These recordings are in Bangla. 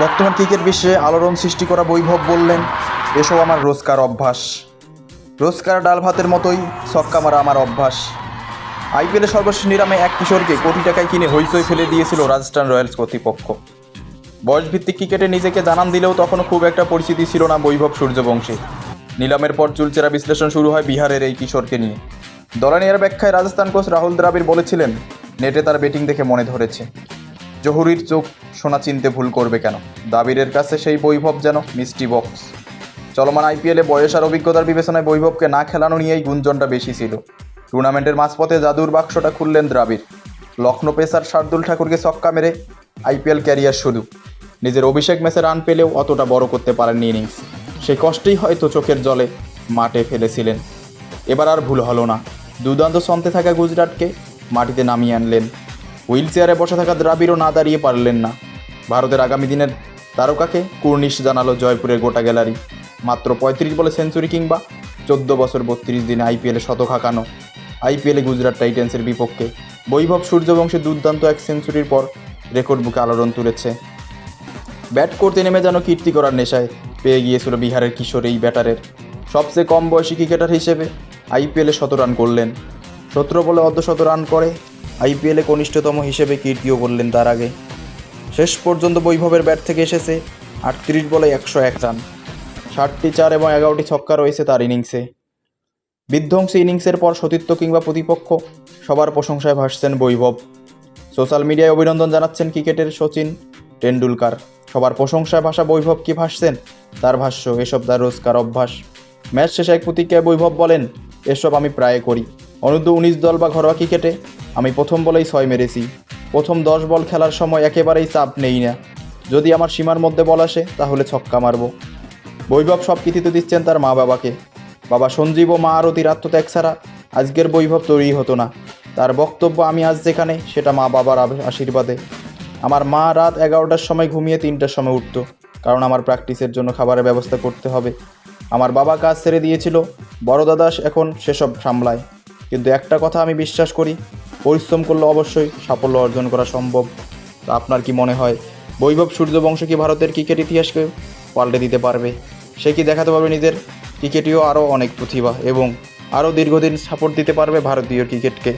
বর্তমান ক্রিকেট বিশ্বে আলোড়ন সৃষ্টি করা বৈভব বললেন এসব আমার রোজকার অভ্যাস। রোজকার ডাল ভাতের মতোই ছক্কা মারা আমার অভ্যাস। আইপিএলে সর্বশেষ নিরামে এক কিশোরকে কোটি টাকায় কিনে হইচই ফেলে দিয়েছিল রাজস্থান রয়্যালস কর্তৃপক্ষ। বয়সভিত্তিক ক্রিকেটে নিজেকে জানান দিলেও তখনও খুব একটা পরিচিতি ছিল না বৈভব সূর্যবংশী। নিলামের পর চুলচেরা বিশ্লেষণ শুরু হয় বিহারের এই কিশোরকে নিয়ে। দলানিয়ার ব্যাখ্যায় রাজস্থান কোচ রাহুল দ্রাবিড় বলেছিলেন, নেটে তার ব্যাটিং দেখে মনে ধরেছে। জহুরির চোখ সোনা চিনতে ভুল করবে কেন? দাবিরের কাছে সেই বৈভব যেন মিষ্টি বক্স। চলমান আইপিএলে বয়স আর অভিজ্ঞতার বিবেচনায় বৈভবকে না খেলানো নিয়েই গুঞ্জনটা বেশি ছিল। টুর্নামেন্টের মাঝপথে জাদুর বাক্সটা খুললেন দ্রাবিড়। লখনৌ পেসার শার্দুল ঠাকুরকে ছক্কা মেরে আইপিএল ক্যারিয়ার শুরু। নিজের অভিষেক ম্যাচে রান পেলেও অতটা বড় করতে পারেননি ইনিংস। সেই কষ্টেই হয়তো চোখের জলে মাঠে ফেলেছিলেন। এবার আর ভুল হলো না। দুর্দান্ত সন্তে থাকা গুজরাটকে মাটিতে নামিয়ে আনলেন হুইল চেয়ারে বসে থাকা দ্রাবিড়ও না দাঁড়িয়ে পারলেন না। ভারতের আগামী দিনের তারকাকে কুর্নিশ জানালো জয়পুরের গোটা গ্যালারি। মাত্র পঁয়ত্রিশ বলে সেঞ্চুরি কিংবা চোদ্দ বছর বত্রিশ দিনে আইপিএলে শতক হাঁকানো। আইপিএলে গুজরাট টাইটেন্সের বিপক্ষে বৈভব সূর্যবংশী দুর্দান্ত এক সেঞ্চুরির পর রেকর্ড বুকে আলোড়ন তুলেছে। ব্যাট করতে নেমে যেন কীর্তি করার নেশায় পেয়ে গিয়েছিল বিহারের কিশোর এই ব্যাটারের। সবচেয়ে কম বয়সী ক্রিকেটার হিসেবে আইপিএলে শত রান করলেন। সতেরো বলে অর্ধশত রান করে আইপিএলে কনিষ্ঠতম হিসেবে কীর্তিও করলেন তার আগে। শেষ পর্যন্ত বৈভবের ব্যাট থেকে এসেছে আটত্রিশ বলে একশো এক রান। ষাটটি চার এবং এগারোটি ছক্কা রয়েছে তার ইনিংসে। বিধ্বংসী ইনিংসের পর সতীর্থ কিংবা প্রতিপক্ষ সবার প্রশংসায় ভাসছেন বৈভব। সোশ্যাল মিডিয়ায় অভিনন্দন জানাচ্ছেন ক্রিকেটের সচিন টেন্ডুলকার। সবার প্রশংসায় ভাষা বৈভব কি ভাসছেন? তার ভাষ্য, এসব তার রোজকার অভ্যাস। ম্যাচ শেষে এক প্রতিক্রিয়ায় বৈভব বলেন, এসব আমি প্রায় করি। অনূর্ধ্ব উনিশ দল বা ঘরোয়া ক্রিকেটে আমি প্রথম বলেই ছয় মেরেছি। প্রথম দশ বল খেলার সময় একেবারেই চাপ নেই না। যদি আমার সীমার মধ্যে বল আসে, তাহলে ছক্কা মারবো। বৈভব সব কৃতিত্ব দিচ্ছেন তার মা বাবাকে বাবা সঞ্জীব ও মা আরতির আত্মত্যাগ ছাড়া আজকের বৈভব তৈরি হতো না। তার বক্তব্য আমি আজ যেখানে, সেটা মা বাবার আশীর্বাদে। আমার মা রাত এগারোটার সময় ঘুমিয়ে তিনটার সময় উঠতো, কারণ আমার প্র্যাকটিসের জন্য খাবারের ব্যবস্থা করতে হবে। আমার বাবা কাজ ছেড়ে দিয়েছিল, বড় দাদাস এখন সেসব সামলায়। কিন্তু একটা কথা আমি বিশ্বাস করি পরিশ্রম করলে অবশ্যই সাফল্য অর্জন করা সম্ভব। তো আপনার কি মনে হয়, বৈভব সূর্যবংশ কি ভারতের ক্রিকেট ইতিহাসকে পাল্টে দিতে পারবে? সে কি দেখাতে পারবে নিজের ক্রিকেটীয় আরও অনেক প্রতিভা এবং আরও দীর্ঘদিন সাপোর্ট দিতে পারবে ভারতীয় ক্রিকেটকে?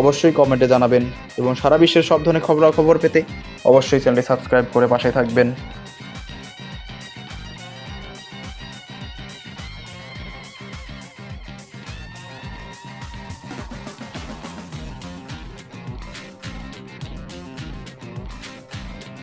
অবশ্যই কমেন্টে জানাবেন এবং সারা বিশ্বের সব ধরনের খবরাখবর পেতে অবশ্যই চ্যানেলটি সাবস্ক্রাইব করে পাশে থাকবেন।